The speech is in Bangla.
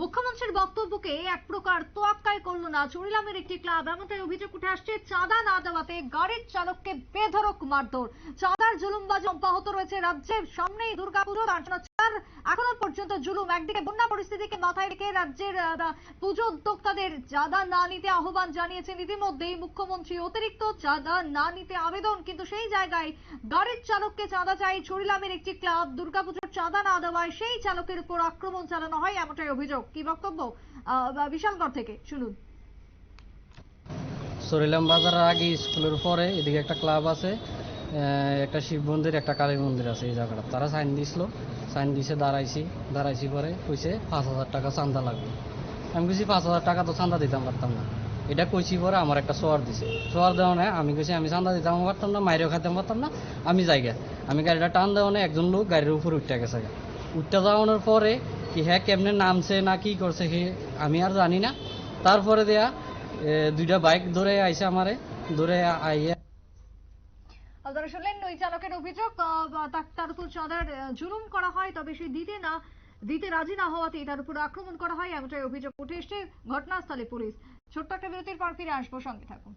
মুখ্যমন্ত্রীর বক্তব্যকে এক প্রকার তোয়াক্কাই করল না। চুরিলামের একটি ক্লাব, এমনটাই অভিযোগ উঠে আসছে, চাঁদা না দেওয়াতে গাড়ির চালককে বেধরক মারধর। চাঁদার জুলুমবাজি অব্যাহত রয়েছে রাজ্যের সামনেই। দুর্গাপুজো এখনও পর্যন্ত জুলুম। একদিকে বন্যা পরিস্থিতিকে মাথায় রেখে রাজ্যের পুজো উদ্যোক্তাদের চাঁদা না নিতে আহ্বান জানিয়েছেন ইতিমধ্যেই মুখ্যমন্ত্রী। অতিরিক্ত চাঁদা না নিতে আবেদন, কিন্তু সেই জায়গায় গাড়ির চালককে চাঁদা চাই। চুরিলামের একটি ক্লাব, দুর্গাপুজোর চাঁদা না দেওয়ায় সেই চালকের উপর আক্রমণ চালানো হয়, এমনটাই অভিযোগ। কি বক্তব্য? বিশালগড় থেকে, শুনুন। সরিলাম বাজারের আগে স্কুলের পরে এদিকে একটা ক্লাব আছে একটা শিব মন্দির, একটা কালী মন্দির আছে এই জায়গাটা। তারা সাইন দিছিল সাইন দিছে দাঁড়াইছি। দাঁড়াইছি পরে কইছে, পাঁচ হাজার টাকা চান্দা লাগবে। আমি কইছি, পাঁচ হাজার টাকা তো চান্দা দিতাম পারতাম না। এটা কইছি পরে আমার একটা সোয়ার দিছে। সোয়ার দেওয়া নেই, আমি কইছি, আমি চান্দা দিতাম পারতাম না, মাইরেও খাইতে পারতাম না, আমি জায়গা আমি গাড়িটা টান দেওয়া নেই, একজন লোক গাড়ির উপর উঠতে গেছে উঠতে যাওয়ানোর পরে কি হ্যাঁ কেমনে নামছে না কি করছে আমি আর জানি না। তারপরে দেয়া দুইটা বাইক ধরে আইসে আমারে, ধরে আইয়া। আপনারা শুনলেন ওই চালকের অভিযোগ তার- উপর চাঁদার জুলুম করা হয়, তবে সে দিতে না, দিতে রাজি না হওয়াতেই তার উপর আক্রমণ করা হয়, এমনটাই অভিযোগ উঠে এসছে ঘটনাস্থলে পুলিশ। ছোট্ট একটা বিরতির পর ফিরে আসব, সঙ্গে থাকুন।